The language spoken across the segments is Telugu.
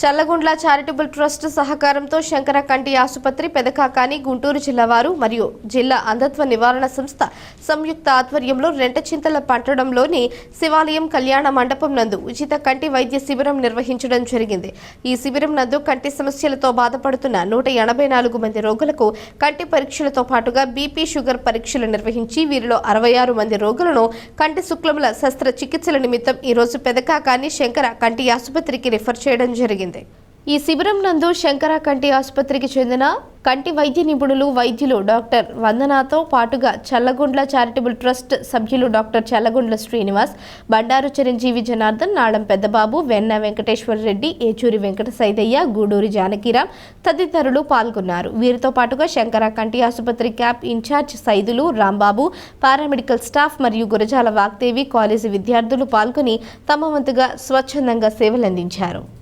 చల్లగుండ్ల చారిటబుల్ ట్రస్ట్ సహకారంతో శంకర కంటి ఆసుపత్రి పెదకాకాని గుంటూరు జిల్లా వారు మరియు జిల్లా అంధత్వ నివారణ సంస్థ సంయుక్త ఆధ్వర్యంలో రెంటచింతల పట్టడంలోని శివాలయం కళ్యాణ మండపం నందు ఉచిత కంటి వైద్య శిబిరం నిర్వహించడం జరిగింది. ఈ శిబిరం నందు కంటి సమస్యలతో బాధపడుతున్న నూట ఎనభై నాలుగు మంది రోగులకు కంటి పరీక్షలతో పాటుగా బీపీ షుగర్ పరీక్షలు నిర్వహించి వీరిలో అరవై ఆరు మంది రోగులను కంటి శుక్లముల శస్త్రచికిత్సల నిమిత్తం ఈరోజు పెదకాకాని శంకర కంటి ఆసుపత్రికి రిఫర్ చేయడం జరిగింది. ఈ శిబిరం నందు శంకర కంటి ఆసుపత్రికి చెందిన కంటి వైద్య నిపుణులు వైద్యులు డాక్టర్ వందనాతో పాటుగా చల్లగుండ్ల చారిటబుల్ ట్రస్ట్ సభ్యులు డాక్టర్ చల్లగుండ్ల శ్రీనివాస్ బండారు చిరంజీవి జనార్దన్ నాళం పెద్దబాబు వెన్న వెంకటేశ్వర రెడ్డి ఏచూరి వెంకట సైదయ్య గూడూరి జానకిరామ్ తదితరులు పాల్గొన్నారు. వీరితో పాటుగా శంకర కంటి ఆసుపత్రి camp incharge Saidulu Rambabu paramedical staff మరియు గురజాల వాగ్దేవి కాలేజీ విద్యార్థులు పాల్గొని తమ వంతుగా స్వచ్ఛందంగా సేవలందించారు.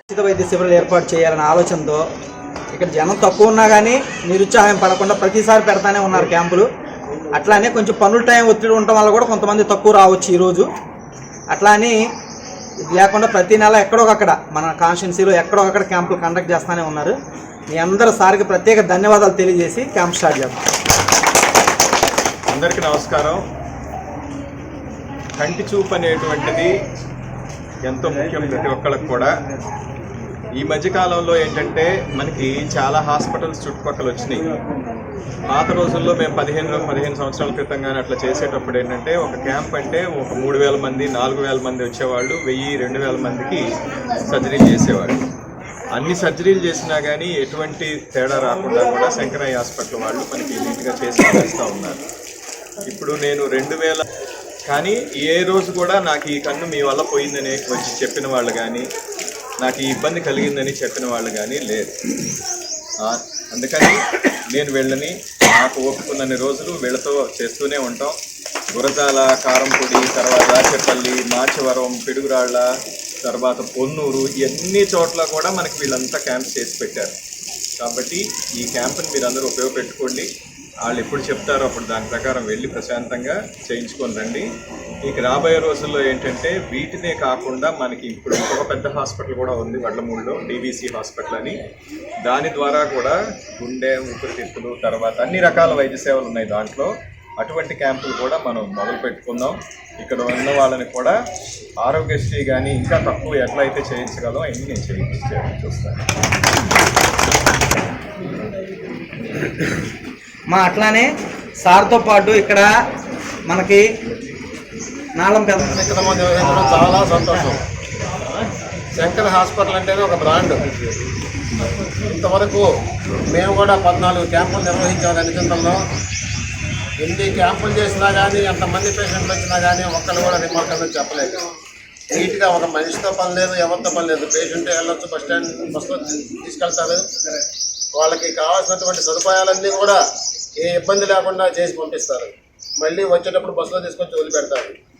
ఉచిత వైద్య శిబిరాలు ఏర్పాటు చేయాలనే ఆలోచనతో ఇక్కడ జనం తక్కువ ఉన్నా కానీ నిరుత్సాహం పడకుండా ప్రతిసారి పెడతానే ఉన్నారు క్యాంపులు. అట్లానే కొంచెం పనుల టైం ఒత్తిడి ఉండటం వల్ల కూడా కొంతమంది తక్కువ రావచ్చు ఈరోజు. అట్లా అని లేకుండా ప్రతి నెల ఎక్కడొకక్కడ మన కాన్స్టిట్యున్సీలో ఎక్కడొకక్కడ క్యాంపులు కండక్ట్ చేస్తూనే ఉన్నారు. మీ అందరూ సారికి ప్రత్యేక ధన్యవాదాలు తెలియజేసి క్యాంప్ స్టార్ట్ చేద్దాం. అందరికీ నమస్కారం. కంటి చూపు అనేటువంటిది ఎంతో ముఖ్యం ప్రతి ఒక్కళ్ళకి కూడా. ఈ మధ్యకాలంలో ఏంటంటే మనకి చాలా హాస్పిటల్స్ చుట్టుపక్కల వచ్చినాయి. పాత రోజుల్లో మేము పదిహేను పదిహేను సంవత్సరాల క్రితం కానీ అట్లా చేసేటప్పుడు ఏంటంటే ఒక క్యాంప్ అంటే ఒక మూడు వేల మంది నాలుగు వేల మంది వచ్చేవాళ్ళు వెయ్యి రెండు వేల మందికి సర్జరీ చేసేవాళ్ళు అన్ని సర్జరీలు చేసినా కానీ ఎటువంటి తేడా రాకుండా కూడా శంకరయ్య హాస్పిటల్ వాళ్ళు మనకి నీట్గా చేసి చేస్తూ ఉన్నారు. ఇప్పుడు నేను రెండు వేల కానీ ఏ రోజు కూడా నాకు ఈ కన్ను మీ వల్ల పోయిందని వచ్చి చెప్పిన వాళ్ళు కానీ నాకు ఈ ఇబ్బంది కలిగిందని చెప్పిన వాళ్ళు కానీ లేరు. అందుకని నేను వీళ్ళని నాకు ఒప్పుకున్నన్ని రోజులు వీళ్ళతో చేస్తూనే ఉంటాం. గురజాల కారంపొడి తర్వాత రాచెపల్లి మాచవరం పిడుగురాళ్ళ తర్వాత పొన్నూరు ఇవన్నీ చోట్ల కూడా మనకి వీళ్ళంతా క్యాంప్ చేసి పెట్టారు. కాబట్టి ఈ క్యాంప్ని మీరు అందరూ ఉపయోగపెట్టుకోండి. వాళ్ళు ఎప్పుడు చెప్తారో అప్పుడు దాని ప్రకారం వెళ్ళి ప్రశాంతంగా చేయించుకొని రండి. ఇక రాబోయే రోజుల్లో ఏంటంటే వీటినే కాకుండా మనకి ఇప్పుడు ఇంకొక పెద్ద హాస్పిటల్ కూడా ఉంది వడ్లమూడిలో డీవీసీ హాస్పిటల్ అని. దాని ద్వారా కూడా గుండె ఊపిరితిత్తులు తర్వాత అన్ని రకాల వైద్య సేవలు ఉన్నాయి దాంట్లో. అటువంటి క్యాంపులు కూడా మనం మొదలు పెట్టుకుందాం. ఇక్కడ ఉన్న వాళ్ళని కూడా ఆరోగ్యశ్రీ కానీ ఇంకా తక్కువ ఎట్లా అయితే చేయించగలం అన్ని నేను చేయించి చూస్తాను. మా అట్లానే సార్తో పాటు ఇక్కడ మనకి నాళం పెద్ద నిర్వహించడం చాలా సంతోషం. శంకర్ హాస్పిటల్ అంటేనే ఒక బ్రాండ్ ఇంతవరకు మేము కూడా పద్నాలుగు క్యాంపులు నిర్వహించాం అనుకుంటున్నాం ఎన్ని క్యాంపులు చేసినా కానీ ఎంతమంది పేషెంట్లు వచ్చినా కానీ ఒక్కరు కూడా రిమార్క్ అనేది చెప్పలేదు. నీట్గా ఒక మనిషితో పని లేదు ఎవరితో పని లేదు పేషెంట్ వెళ్ళొచ్చు బస్ స్టాండ్ బస్సులో తీసుకెళ్తారు. వాళ్ళకి కావాల్సినటువంటి సదుపాయాలన్నీ కూడా ఏ ఇబ్బంది లేకుండా చేసి పంపిస్తారు. మళ్ళీ వచ్చేటప్పుడు బస్సులో తీసుకొచ్చి వదిలిపెడతారు.